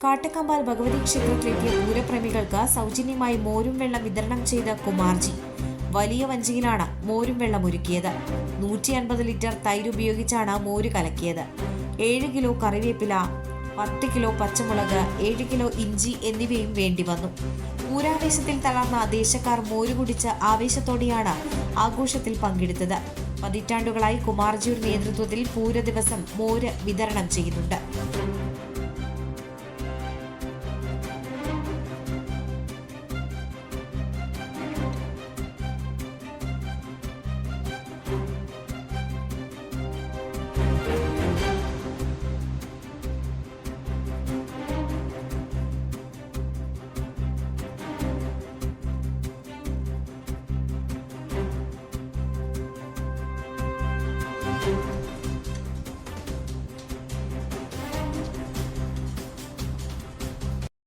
കാട്ടക്കമ്പാൽ ഭഗവതി ക്ഷേത്രത്തിലെത്തിയ പൂരപ്രേമികൾക്ക് സൗജന്യമായി മോരും വെള്ളം വിതരണം ചെയ്ത കുമാർജി. വലിയ വഞ്ചിയിലാണ് മോരും വെള്ളം ഒരുക്കിയത്. നൂറ്റി അൻപത് ലിറ്റർ തൈര് ഉപയോഗിച്ചാണ് മോര് കലക്കിയത്. ഏഴ് കിലോ കറിവേപ്പില പത്ത് കിലോ പച്ചമുളക് ഏഴ് കിലോ ഇഞ്ചി എന്നിവയും വേണ്ടി വന്നു. പൂരാവേശത്തിൽ തളർന്ന ദേശക്കാർ മോര് കുടിച്ച് ആവേശത്തോടെയാണ് ആഘോഷത്തിൽ പങ്കെടുത്തത്. പതിറ്റാണ്ടുകളായി കുമാർജിയുടെ നേതൃത്വത്തിൽ പൂര ദിവസം മോര് വിതരണം ചെയ്യുന്നുണ്ട്